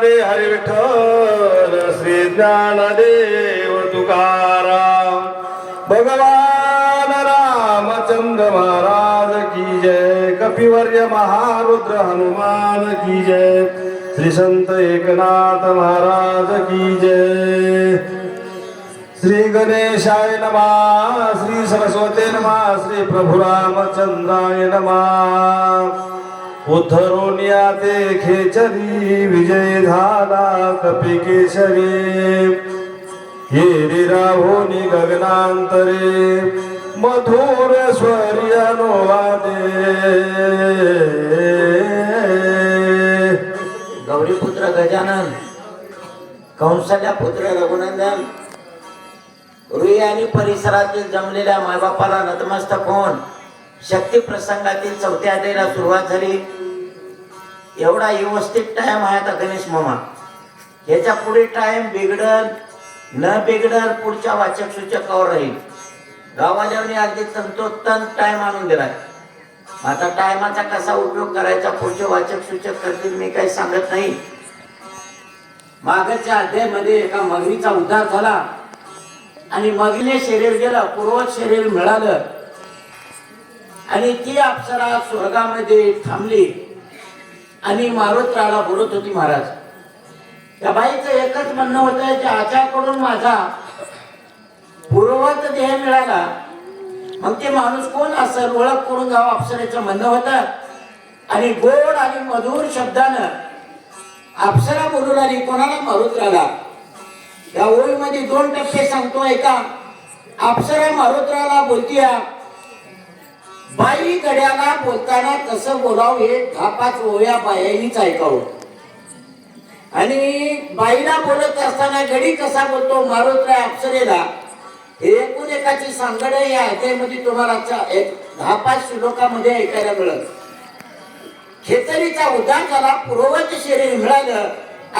दे हरी विठ्ठल श्री ज्ञानदेव तुकाराम. भगवान रामचंद्र महाराज की जय कपिवर्य महारुद्र हनुमान की जय श्री संत एकनाथ महाराज की जय. श्री गणेशाय नमः श्री सरस्वती नमः श्री प्रभु नमा. नमः उद्धरोनिया ते खेचरी विजय झाला कपी केशरी. ये रे गगनांतरे मधुर स्वरी अनुवादे. गौरीपुत्र गजानन कंसाच्या पुत्र रघुनंदन रुई आणि परिसरातील जमलेल्या मायबापाला नतमस्तक होऊन शक्ती प्रसंगातील चौथ्या अध्यायाला सुरुवात झाली. एवढा व्यवस्थित टाइम आहे आता गणेश मामा? ह्याच्या पुढे टाइम बिघडल न बिघडल पुढच्या वाचक सूचकावर राहील. गावाल्याने अगदी तंतोतंत टाइम आणून दिलाय आता टायमाचा कसा उपयोग करायचा पुढचे वाचक सूचक करतील मी काही सांगत नाही. मागच्या अध्यायामध्ये एका मगरीचा उद्धार झाला. आणि मगरीने शरीर गेलं पूर्वज शरीर मिळालं. आणि ती अप्सरा स्वर्गामध्ये थांबली. आणि मारुत्राला बोलत होती महाराज त्या बाईचं एकच म्हणणं होतं की आच्याकडून माझा पूर्वत देह मिळाला. मग ते माणूस कोण असेल? ओळख करून जावं अप्सरेचं म्हणणं होतं. आणि गोड आणि मधुर शब्दानं अप्सरा बोलून आली कोणाला मारुत्राला या ओळीमध्ये दोन टप्पे सांगतो ऐका. अप्सरा मारुत्राला बोलतीया बाई गड्याला बोलताना कसं बोलावं हे दहा पाच ओव्या बायांनीच ऐकावं. आणि बाईला बोलत असताना गडी कसा बोलतो मारुतराय अप्सरेला हे एकूण एकाची सांगड या अध्यायामध्ये तुम्हाला एक दहा पाच श्लोकामध्ये ऐकायला मिळत खेतरीचा उद्धार झाला पूर्वज शरीर मिळालं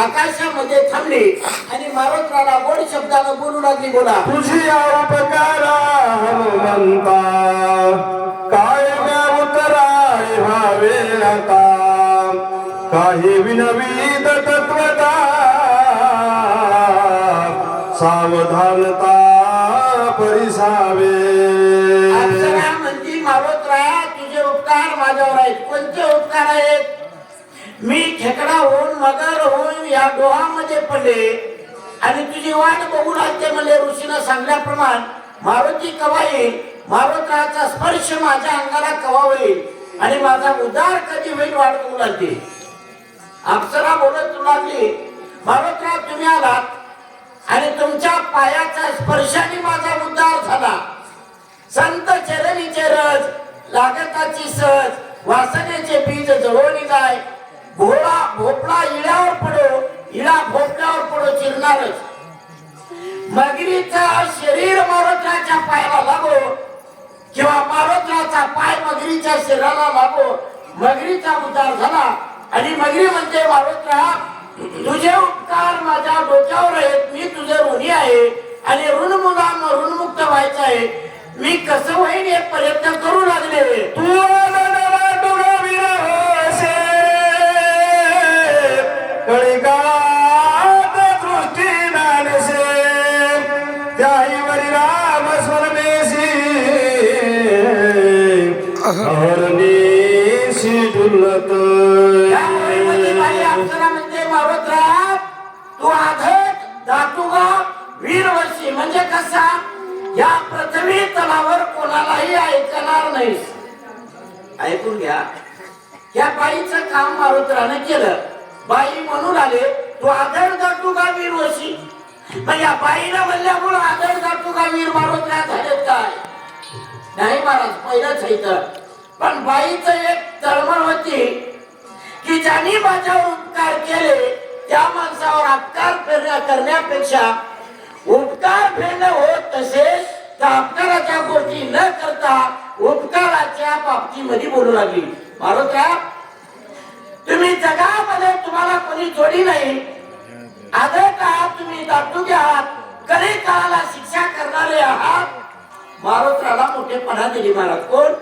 आकाशामध्ये थांबली आणि मारुत्राला गोड शब्दानं बोलू लागली बोला. तुझी उपकारा हनुमंता. करता. काही विनवीत तत्वता. सावधानता परिसावे. अप्सरा तुझे उपकार माझ्यावर आहेत. कोणते उपकार आहेत? मी खेकडा होऊन मगर होऊन या डोहामध्ये पडले. आणि तुझी वाट बघून लागते म्हणले ऋषीनं सांगल्याप्रमाणे मारुती कवा येईल मारुत्राचा स्पर्श माझ्या अंगाला कवा होईल आणि माझा उदार कधी होईल वाट मुलांची अप्सरा बोलत तू लागली मारुत्रा तुम्ही आलात आणि तुमच्या पायाच्या स्पर्शाने माझा उद्धार झाला. संत चरणीचे रस लागताची सज वासनेचे बीज जळवणी जाय भोळा भोपळा इळ्यावर पडो इळा भोपळ्यावर पडो चिरणारच. मगरीचा शरीर मारुत्राच्या पायाला लागो किंवा मारुत्राचा पाय मगरीच्या शरीराला लागो मगरीचा उद्धार झाला. आणि मगरी म्हणते मारुत्रा तुझे उपकार माझ्या डोक्यावर आहेत. मी तुझे ऋणी आहे. आणि ऋण मुला ऋणमुक्त व्हायचं आहे. मी कसं होईन हे प्रयत्न करू लागले तू आनंदला तलावर कोणालाही ऐकणार नाहीस ऐकून घ्या. या बाईचं काम मारुत्रानं केलं. बाई म्हणून आले तू आदर जातो का वीर वशी? मग या बाईनं म्हणल्यामुळं आदर जातो का वीर मारुत्रा झालेत काय? नाही महाराज पहिलंच आहे इथं. पण बाईचं एक तळमळ होती की ज्यांनी माझ्यावर उपकार केले त्या माणसावर अपकार करण्यापेक्षा उपकार फेडणे होत तसेच त्या गोष्टी न करता उपकाराच्या बाबतीमध्ये बोलू लागली. मारुत्या तुम्ही जगामध्ये तुम्हाला कोणी जोडी नाही. आदर का तुम्ही दाटुके आहात कधी काळाला शिक्षा करणारे आहात? मारुत्राला मोठेपणा दिली महाराज. कोण?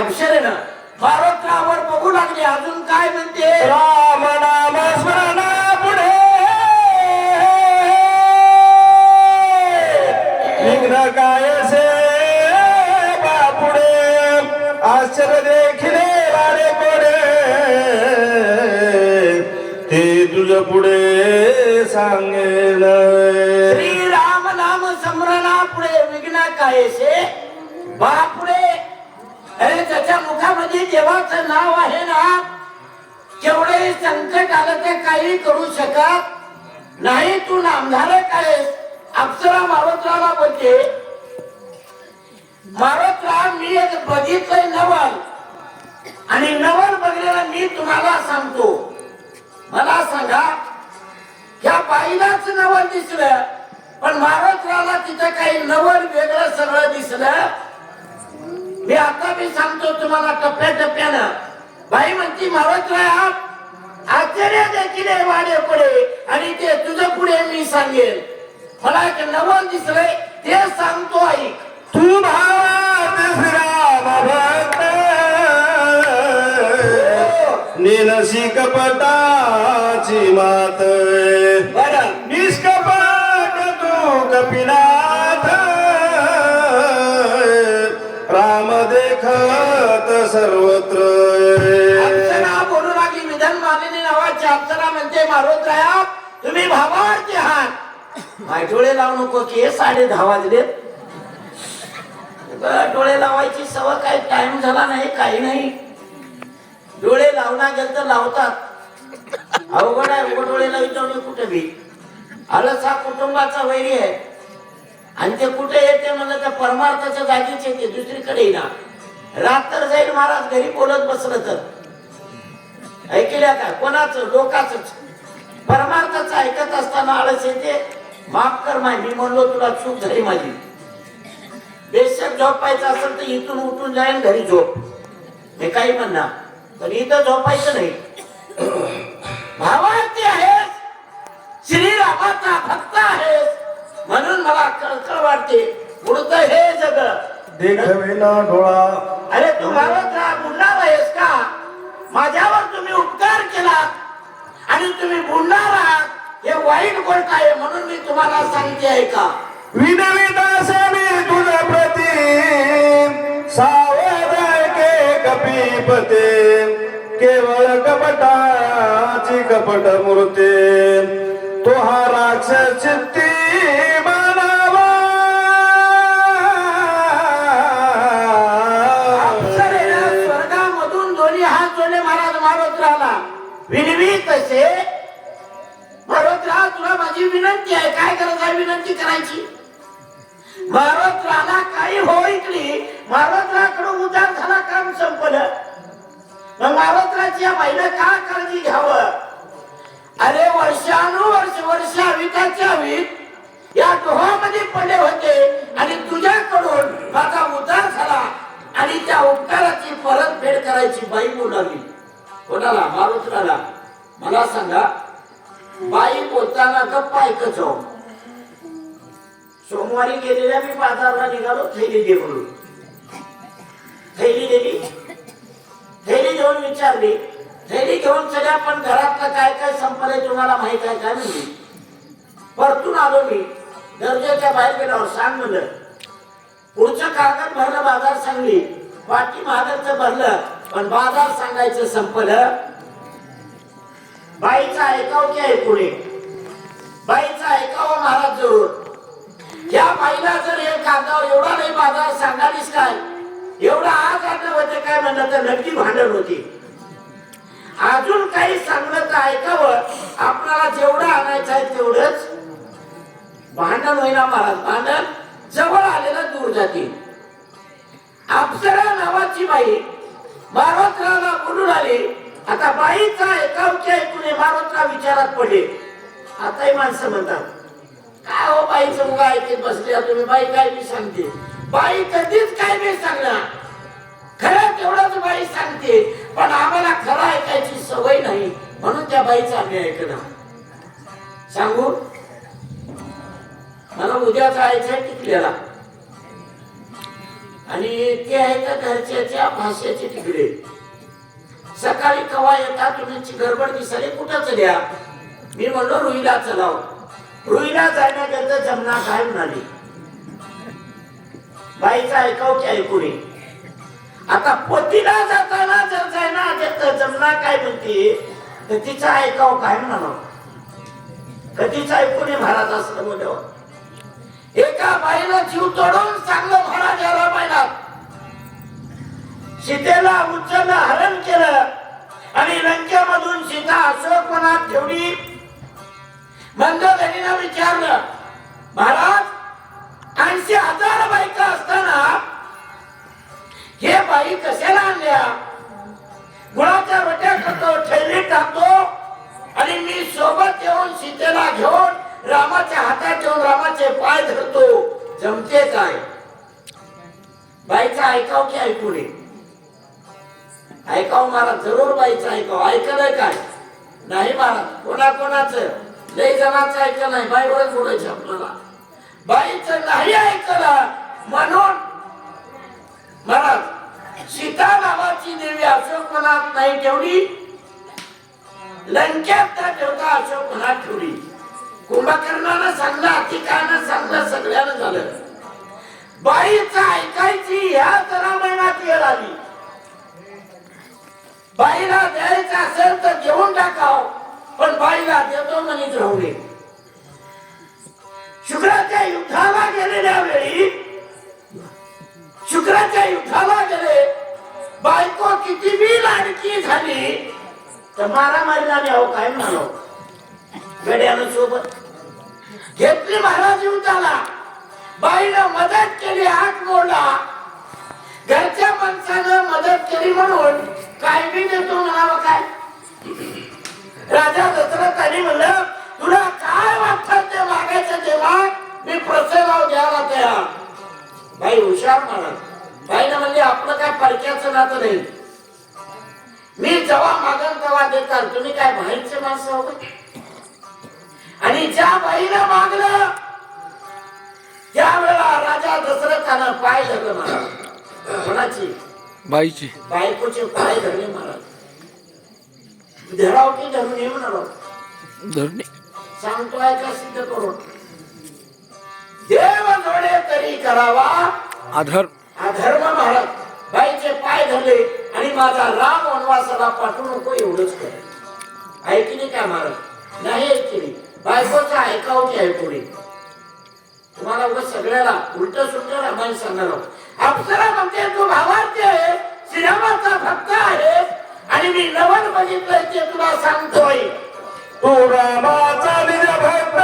अक्षरे ना मारुत्रावर बघू लागले अजून काय म्हणते? राम नाम स्मरणा पुढे. विघ्न काय सांगेल श्री राम नाम समरणा पुढे विघ्न कायसे. बापुढे अरे त्याच्या मुखामध्ये देवाचं नाव आहे ना? केवढे संकट आलं ते काही करू शकत नाही. तू नामधारक आहेस. अप्सरा मारुतराला बोलते. मारोतराम मी एक बघितलंय नवल. आणि नवल बघलेला मी तुम्हाला सांगतो. मला सांगा ह्या बाईलाच नवल दिसलं. पण महाराष्ट्राला तिथं काही नवल वेगळं सगळं दिसलं. मी आता मी सांगतो तुम्हाला टप्प्या टप्प्यानं बाई म्हणती महाराष्ट्र आश्चर्य देखील वाडे पुढे. आणि ते तुझं पुढे मी सांगेन. मला एक नवल दिसलंय ते सांगतो ऐक तू श्रीराम भक्त. निनशी कपटाची मात मालिनी अप्सरा म्हणते मारोतराया तुम्ही भावार्थी आहात माय डोळे लावू नको की हे साडे दहा वाजले. डोळे लावायची सवय काही टाइम झाला नाही काही नाही. डोळे लावणार गेल तर लावतात. अवघड आहे उघड डोळे लावतो मी कुठे बी. आलस हा कुटुंबाचा वैरी आहे. आणि ते कुठे येते म्हणलं तर परमार्थाच्या जागीच येते दुसरीकडे ना रात्र जाईल महाराज घरी बोलत बसलं तर. ऐकल्या का? कोणाचं? लोकाच परमार्थाचं ऐकत असताना आळस येते. माफ कर माय मी म्हणलो तुला चूक झाली माझी. बेशक झोपायचं असेल तर इथून उठून जाईन घरी झोप. मी काही म्हणणार. पण इथं झोपायचं नाही. भावार्थी आहेस. श्रीरामाचा भक्त आहेस. म्हणून मला कळकळ वाटते. पुढचं हे जग. देखवे ना डोळा. अरे तू भारतला बुडणार आहेस का? माझ्यावर तुम्ही उपकार केला आणि तुम्ही बोलणार आहात हे वाईट गोष्ट आहे म्हणून मी तुम्हाला सांगते आहे का विनविदासने तुझ प्रती सावध के कपीपते केवळ कपटाची कपट मूर्ती तो हा राक्षस चित्ती विनवी तसे तुला माझी विनंती आहे. काय गरज आहे विनंती करायची? मारोत्राला काही हो इकडे. मारोत्राकडे उदार झाला काम संपलं. मग मारोत्राची या बाईनं का काळजी घ्यावं? अरे वर्षानुवर्ष वर्ष हवीताच्या वीत या डोहामध्ये पडले होते आणि तुझ्याकडून माझा उदार झाला आणि त्या उपकाराची परतफेड करायची बाई बोलावी. कोणाला? मारुत्राला मला सांगा बाई बोलताना गप्प ऐकत जाऊ? सोमवारी गेलेल्या मी बाजारला निघालो थैली देऊन थैली दिली थैली घेऊन विचारली. थैली घेऊन सगळ्या पण घरातलं काय काय संपलंय तुम्हाला माहीत आहे काय नाही? परतून आलो मी. दर्जाच्या बाहेर गेल्यावर सांग म्हणलं. पुढचं कागद भरलं बाजार सांगली. पाठी महागाचं भरलं पण बाजार सांगायचं संपलं. बाईचा ऐकाव की ऐकूने बाईचा ऐकावं महाराज जरूर. या बाईला जर हे कागदावर एवढा नाही माझा सांगालीस काय एवढा आज आणलं होते काय म्हणलं तर नक्की भांडण होती. अजून काही सांगलं तर ऐकावं आपल्याला जेवढं आणायचं आहे तेवढंच. भांडण होईना महाराज भांडण जवळ आलेलं दूर जातील अप्सरा नावाची बाई मारोत्राला बोलून आली. आता बाईचा एकावची ऐकून इमारतला विचारात पडले. आताही माणसं म्हणतात काय हो बाईचं मुगा ऐकत बसले तुम्ही बाई काय मी सांगते. बाई कधीच काय नाही सांगणार. खरं तेवढंच बाई सांगते पण आम्हाला खरं ऐकायची सवय नाही म्हणून त्या बाईचं आम्ही ऐकणार. सांगू? मला उद्या जायचंय टिकलेला आणि ते आहे त्या घरच्याच्या भाषेचे तिकडे? सकाळी कवा येता तुम्ही गडबड दिसाली कुठंच द्या. मी म्हणलो रुईला चलाव रुईला जाण्याकरता जमना काय म्हणाली? बाईचा ऐकाव की ऐकू नये? आता पतीला जाताना जर जायना तर जमना काय म्हणते तर तिचं ऐकावं काय म्हणावं? कधीच ऐकू नये महाराज असलं बोलल्यावर एका बाईला जीव तोडून चांगलं सीतेला उच्चला हरण केलं आणि लंकेमधून सीता अशोक मनात ठेवली. मंदोदरीनं विचारलं महाराज ऐंशी हजार बायका असताना हे बाई कशाला आणल्या? गुळाच्या रोट्या करतो ठेवली टाकतो आणि मी सोबत येऊन सीतेला घेऊन रामाच्या हातात ठेवून रामाचे पाय धरतो. जमते काय बाईचा ऐकाव की ऐकू नये? ऐकाव महाराज जरूर बाईचं ऐकाव. ऐकलंय काय? नाही महाराज कोणा कोणाचं लय जणांचं ऐकलं नाही. बाईवरच बोलायचं आपल्याला. बाईचं नाही ऐकलं म्हणून महाराज सीता नावाची देवी अशोक मनात नाही ठेवली. लंक्यात न ठेवता अशोक मनात ठेवली. कुंभकर्णानं सांगलं अतिकानं सांगलं सगळ्यानं झालं. बाईचं ऐकायची ह्या जरा महिन्यात वेळ आली. बाईला द्यायचं असेल तर घेऊन टाकाव. पण बाईला देतो म्हणीत राहू नये. शुक्राच्या युद्धाला गेलेल्या वेळी शुक्राच्या युद्धाला गेले बायको किती बी लाडकी झाली तर मारामारीला द्यावं काय म्हणालो? गड्यानं सोबत. घेतली महाराज युद्धाला बाईला मदत केली हात मोडला. घरच्या माणसानं मदत केली म्हणून काय बी देतो म्हणावं काय? राजा दशरथाने म्हणलं तुला काय वाटत ते मागायचं तेव्हा? मी प्रसेनाव द्यायला तयार. बाई हुशार म्हणा बाईनं म्हणजे आपलं काय परक्याचं नातं नाही. मी जेव्हा मागन तेव्हा देतात. तुम्ही काय बाहेरचे माणसं आहो आणि ज्या बाईनं मागलं त्यावेळेला राजा दशरथानं पाय झालं महाराज कोणाची? बाईची. बायकोचे पाय धरले महाराज. धराव की धरून ये म्हणालो धरणे? सांगतोय का सिद्ध करून. देव जोडे तरी करावा. आधार अधर्म महाराज. बाईचे पाय धरले आणि माझा राम वनवासाला पाठवू नको एवढंच कर. ऐकली काय महाराज? नाही ऐकली. बायकोचं ऐकावं की ऐकू तुम्हाला उगाच सगळ्याला उलट सुलट रामायण सांगणार आहोत. अप्सरा म्हणते तू भावार्थ आहे श्रीरामाचा भक्त आहे आणि मी नवन बघितलंय ते तुला सांगतोय. तू रामाचा भक्त!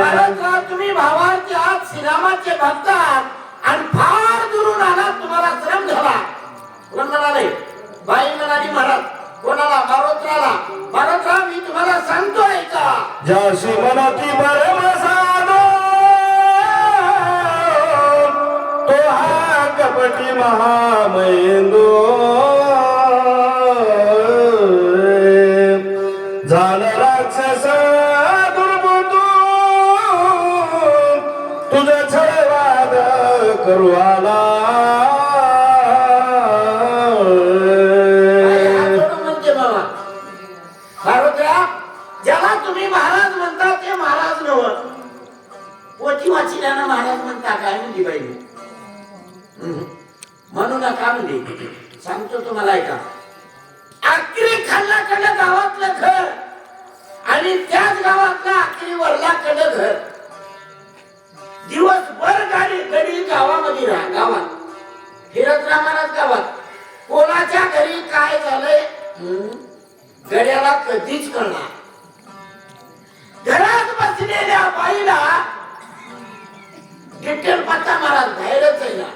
महाराज तुम्ही भावार्थ आहात श्रीरामाचे भक्त आहात आणि फार दुरून आलात तुम्हाला श्रम झाला. कोण म्हणाले? बाई म्हणाली महाराज कोणाला? मारोत्राला. मारोत्रा मी तुम्हाला सांगतोय का? जाशी मनाती परमसादो तो हा कपटी महामेंदो. पाहिजे म्हणून बाई हम्म. म्हणजे सांगतो तुम्हाला ऐका. आखरी खाल्लाकडं गावातलं घर आणि त्याच गावातलं आखरी वरलाकडं घर. दिवसभर गाडी गडी गावामध्ये राहा गावात. फिरत राहा गावात. कोणाच्या घरी काय झालंय? गड्याला कधीच कळणार. घरात बसलेल्या बाईला डिटेल पत्ता मला बाहेरच आहे ना.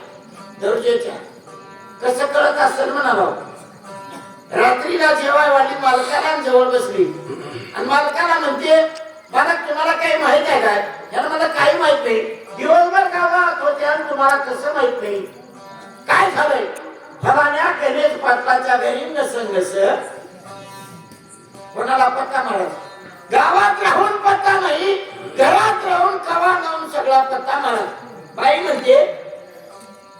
दर्जेच्या. कसं कळत असेल म्हणा भाऊ. रात्रीला जेवाय वाली मालकाला जवळ बसली. आणि मालकाला म्हणते मला तुम्हाला काही माहीत आहे काय? याला मला काही माहीत नाही. दिवसभर गावात होते आणि तुम्हाला कसं माहीत नाही? काय झालंय? फलाण्या गणेश पाटलाच्या घरी नसंगस कोणाला पत्ता मारत गावात राहून पत्ता नाही घरात राहून कवा लावून सगळा पत्ता महाराज बाई म्हणते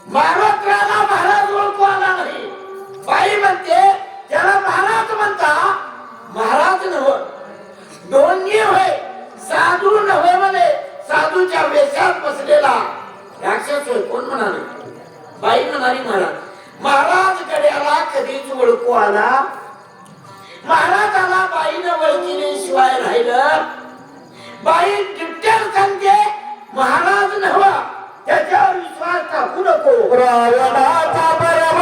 महाराष्ट्राला महाराज ओळखू आला नाही. बाई म्हणते त्याला महाराज म्हणता महाराज नव दोन्ही होय साधू नव्हे म्हणे. साधूच्या वेशात बसलेला राक्षस होय. कोण म्हणाले? बाई म्हणाली महाराज महाराज गड्याला कधीच ओळखू आला महाराजाला बाईनं ओळखीने राहिलं बाई डिटेल सांगते महाराज नव्हा त्याच्यावर विश्वास टाकू नको. रावणाचा परम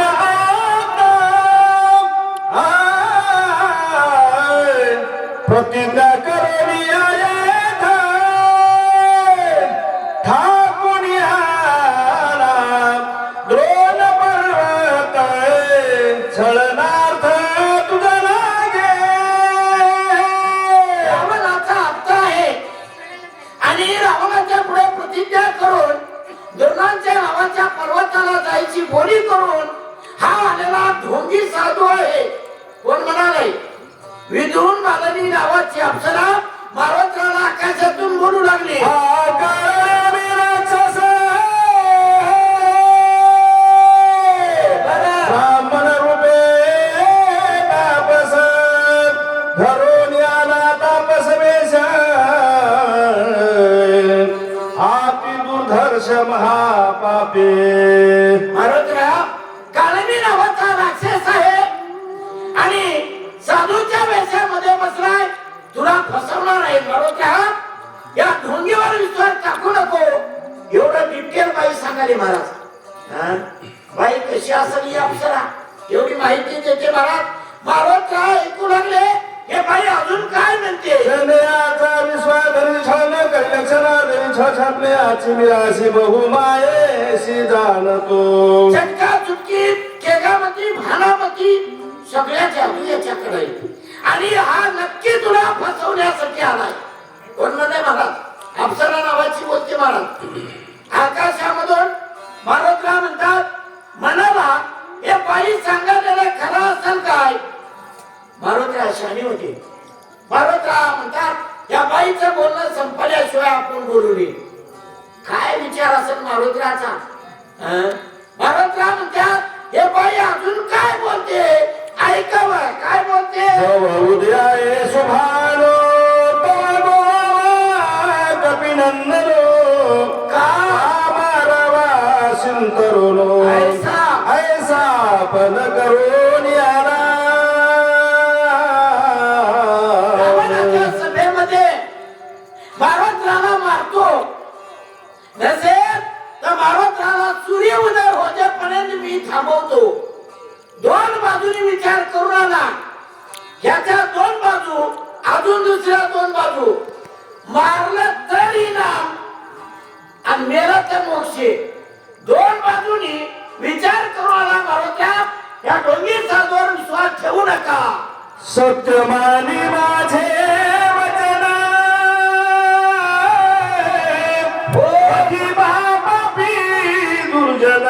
प्रतिज्ञा तुला फसवणार आहे मारवतराव या ढोंगीवर विश्वास टाकू नको. एवढं डिटेल बाई सांगाली महाराज? बाई कशी असेल ही अप्सरा? एवढी माहिती देते महाराज. मारवतराव ऐकू लागले. हे बाई अजून काय म्हणते? जाणतो. चटका चुटकी केगामती भानामती सगळ्या जादू याच्याकडे आहे. आणि हा नक्की तुला फसवण्यासाठी आलाय. कोण नाही महाराज? अप्सरा नावाची बोलते महाराज. आकाशामधून मारुतराव म्हणतात मनाला हे बाई सांगायला खरं असेल काय? मारुतराव शानी होते. मारुतराव म्हणतात या बाईचं बोलणं संपल्याशिवाय आपण बोलू नये. काय विचार असेल मारुतराचा मारुतराव म्हणतात हे बाई अजून काय बोलते? अजून दुसऱ्या दोन बाजू मारलं तरी नाम आणि मेला तर मोक्षे दोन बाजूनी विचार करून आला मारुत्या या डोंगी साधूवर विश्वास ठेवू नका सत्यमानी माझे वचन होती बापापी दुर्जन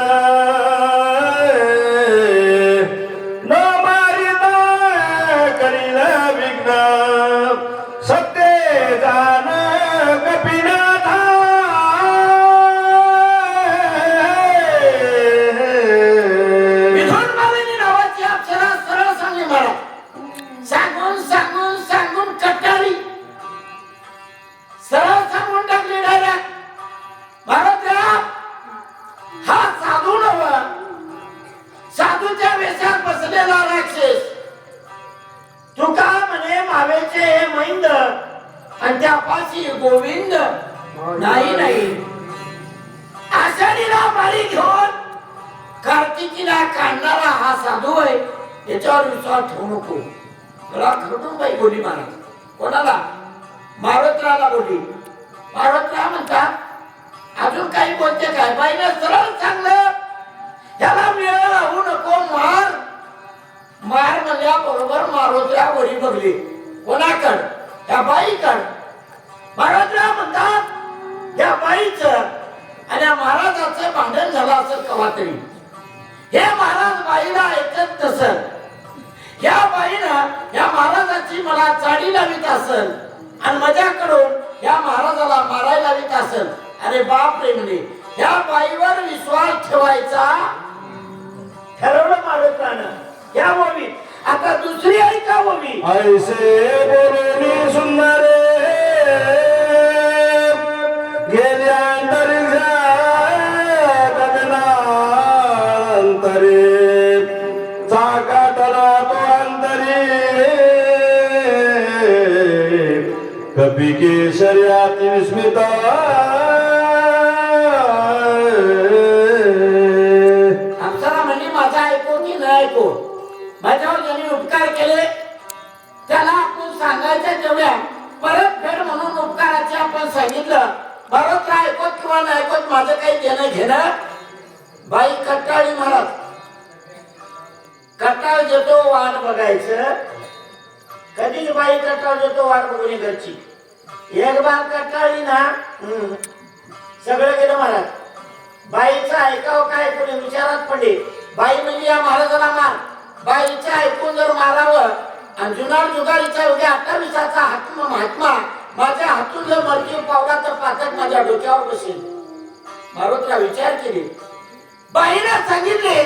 काय म्हणतात अजून काही बोलते काय बाईनं सरळ सांगलं त्याला वेळ राहू नको मार. मार म्हणल्या बरोबर मारोत्र्या वरी बघली. कोणाकड? त्या बाईकड. मारुतरा म्हणतात या बाईचं आणि या महाराजाचं भांडण झालं असं कवा तरी. हे महाराज बाईला ऐकत नसत या बाईनं या महाराजाची मला चाडी लावित असल आणि माझ्याकडून या महाराजाला मारायला लावित असल? अरे बाप रे म्हणे या बाईवर विश्वास ठेवायचा. ठरवलं माझं प्राण. या ओवी आता दुसरी आहे का ओवी ऐसे बोलणी सुंदर गेल्या अंतरे कपी केशर्याती विस्मिता। अप्सरा म्हणजे माझा ऐको की न ऐको? माझ्यावर ज्यांनी उपकार केले त्याला आपण सांगायचं तेवढ्या परत फेड म्हणून उपकाराचे आपण सांगितलं. बरोबर ऐकत किंवा नाही ऐकत माझं काही देणं घेणं? बाई कट्टाळी म्हणत कट्टाळ जेतो वाट बघायचं. कधीच बाई कट्टाळ देतो वाट बघून घरची. एक बार कट्टाळी ना हम्म, सगळं गेलं महाराज बाईचं ऐकावं काय कोणी विचारात पडले बाई म्हणजे या महाराजाला मार. बाईचं ऐकून जर मारावं आणि जुनार जुगारीचा उद्या अठ्ठावीसाचा हात्मा महात्मा माझ्या हातून जर मर्जी पावला तर पातक माझ्या डोक्यावर बसेल. मारुतला विचार केले. बाईला सांगितले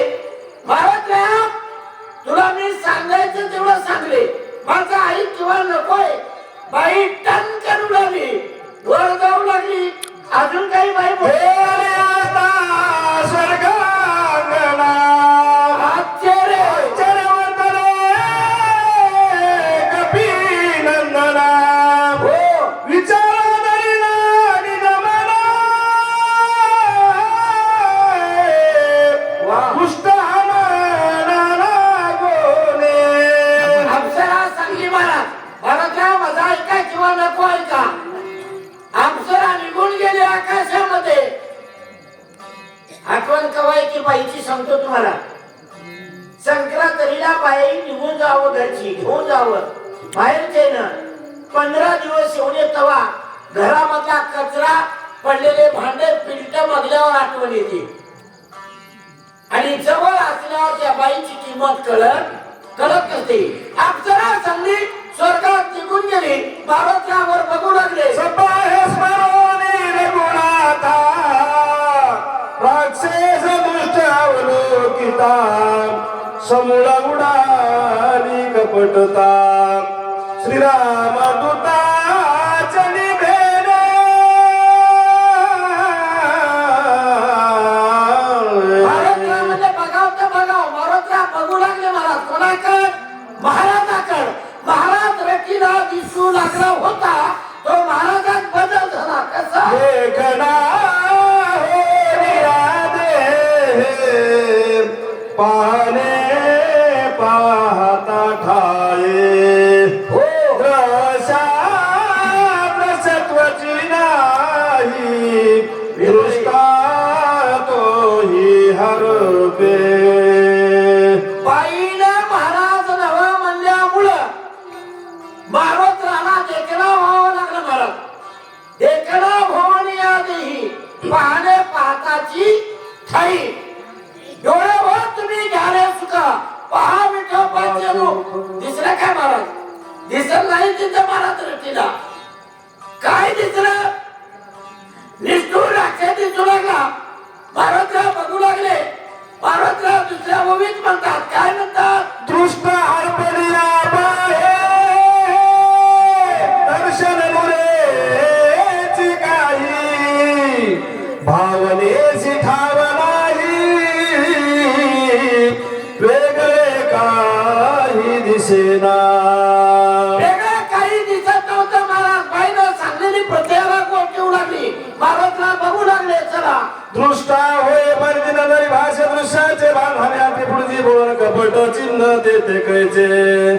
महाराज तुला मी सांगायचं तेवढं सांगले. माझा आई किंवा नकोय बाई टन करू लागली वर जाऊ लागली. अजून काही बाई बोलली स्वर्गांगणा आठवण की बाईची सांगतो तुम्हाला. संक्रांतरीला बाई निघून जावं घरची घेऊन जावं. बाहेरचे ना पंधरा दिवस येऊन तवा. घरामधला कचरा पडलेले भांडे पिलट मगल्यावर आठवण येते. आणि जवळ असल्यावर त्या बाईची किंमत कळत कळत नसते. अप्सरा संधी स्वर्गात निघून गेली. बारोत्रावर बघू लागले. सपाहे स्मरोनी रघुनाथा राक्षस अवलोकिता समूळ उडाली कपटता. श्रीराम दूता चली महाराजला म्हणजे बघाव तर बघाव. महाराजला बघू लागले महाराज कोणाकड? महाराजाकड. महाराज रकीला दिसू लागला होता. तो महाराजात बदल झाला. कसा? પાને પાતા ઠા दिसत नाही तिथं महाराज रटीला काय दिसलं? निष्ठूर राक्षस दिसू लागला. भारतराव बघू लागले. भारतराव दुसऱ्या भूमीत म्हणतात. काय म्हणतात? दृष्ट सांगलेली प्रत्येकाला कोण ठेवू लागली? महाराजला बघू लागले चला. दृष्टा होय पर्दिन तरी भाषे दृश्याचे भान हव्याती पुढची बोल कपट चिन्ह तेथे कैचे.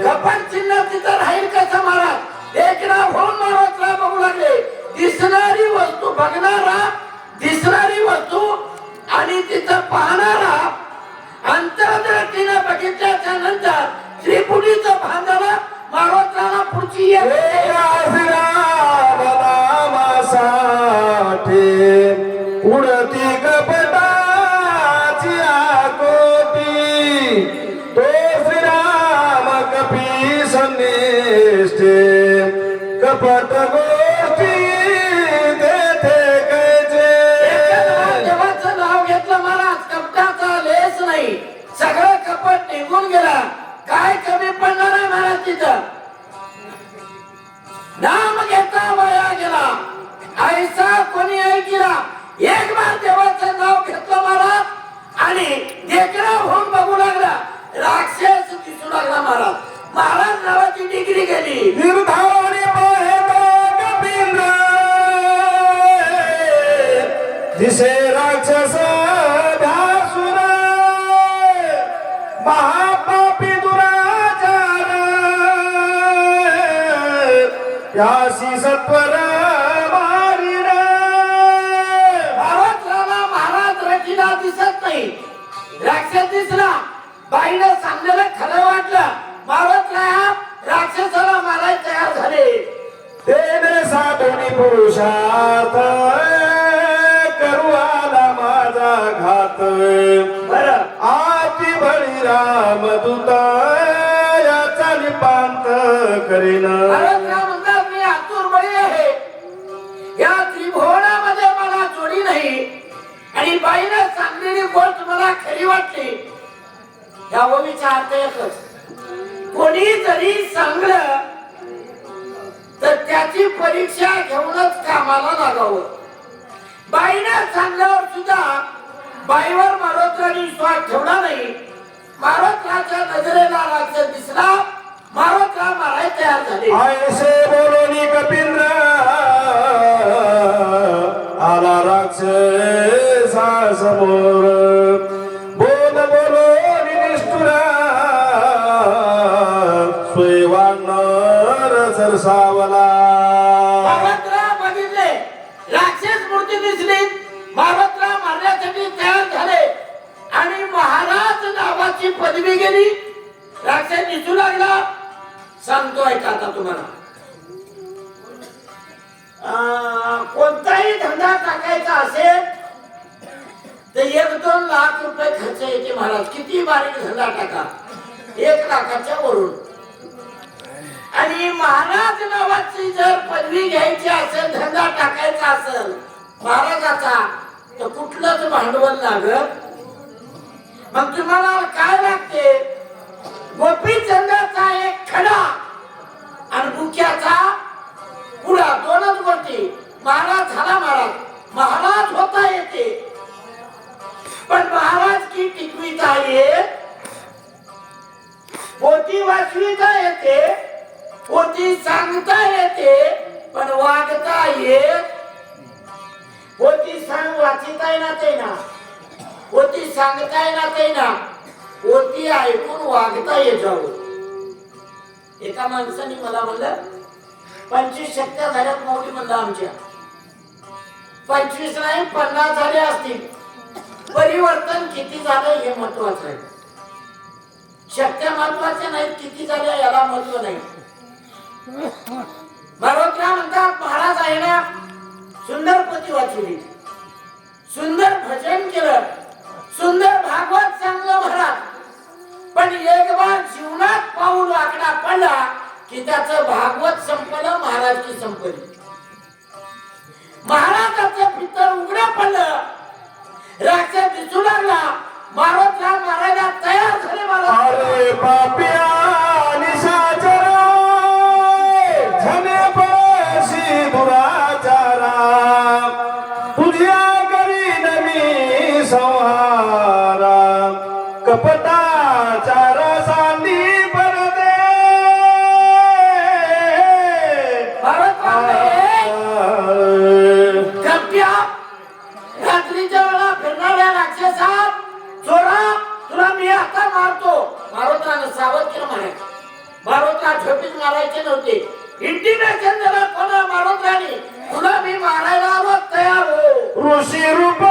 कपाट चिन्ह तिथं राहील कसं महाराज देखना होऊन महाराजला बघू लागले. दिसणारी वस्तू बघणारा दिसणारी वस्तू आणि तिथं पाहणारा अंतरदृष्टीनं बघितल्याच्या नंतर त्रिपुटीचं भांडणं मागवताना पुढची नामासाठी उडती कपटाची आकोती. तोच राम कपी संनिष्ठे. कपट गोष्टी तेथे कैचे. घेतलं महाराज कपटाचा लेस नाही. सगळं कपट निघून गेला. काय एक बार देवाचं नाव घेतलं महाराज आणि देखणा होऊन बघू लागला. राक्षस दिसू लागला महाराज महाराज नावाची डिग्री गेली. निर्धारी दिसे राक्षस भासुर महापापी दुराचार. यासी सत्वर दिसत नाही. राक्षस दिसला. बाईनं सांगलेलं खरं वाटलं. महाराज राया राक्षसाला मारायला तयार झाले. तेने साधुनी पुरुषार्थ करू आला माझा घात बरं. आती बळी राम दूत याचा निपांत करीन. बोल तुम्हाला खरी वाटली. या ओवीचा अर्थ एकच. कोणी जरी सांगलं तर त्याची परीक्षा घेऊनच कामाला लागावं. बाईनं सांगल्यावर सुद्धा बाईवर मारोत्राने विश्वास ठेवला नाही. मारोत्राच्या नजरेला राक्षस दिसला. मारोत्रा मारायला तयार झाले. बोलोनी कपिंद्र. आला राक्षसा समोर. बोल बोलो निष्ठुर. स्वयवांवर सरसावला मारोत्रा बघितले राक्षस मूर्ती दिसली. मारोत्रा मारण्यासाठी तयार झाले. आणि महाराज नावाची पदवी गेली. राक्षस दिसू लागला. सांगतो ऐका आता तुम्हाला? कोणताही धंदा टाकायचा असेल तर एक दोन लाख रुपये खर्च येते महाराज. किती बारीक धंदा टाका? एक लाखाच्या वरून. आणि महाराज नावाची जर पदवी घ्यायची असेल धंदा टाकायचा असेल महाराजाचा तर कुठलंच भांडवल लागत? मग तुम्हाला काय लागते? गोपीचंदाचा एक खडा आणि बुक्याचा पुढा दोनच गोष्टी. महाराज झाला महाराज. महाराज होता येते. पण महाराज की टिकविता येत पोती वाचविता येते. पोती सांगता येते. पण वागता येत. पोती सांग वाचिता येणार ते ना. पोती सांगता येणार ते ना. पोती ऐकून वागता येत एका माणसाने मला म्हणलं पंचवीस शक्त्या झाल्यात मोठी म्हणलं आमच्या पंचवीस नाही पन्नास झाले असतील. परिवर्तन किती झालं हे महत्वाचं आहे. शक्य महत्त्वाचे नाही किती झाल्या याला महत्त्व नाही. भगवंतराव म्हणतात महाराज आहे ना सुंदर पती वाचली. सुंदर भजन केलं. सुंदर भागवत चांगलं महाराज पण एक बार जीवनात पाऊल वाकडा पडला की त्याच भागवत संपलं महाराज की संपली. महाराजाचं पित्तर उघडं पडलं. राक्षस दिसू लागला. मारोतला मारायला तयार झाले मारायचे नव्हते. इंटरनॅशनल दिलं कोणा मारोत्राने तुला मी मारायला आलो तयार हो. ऋषी रूप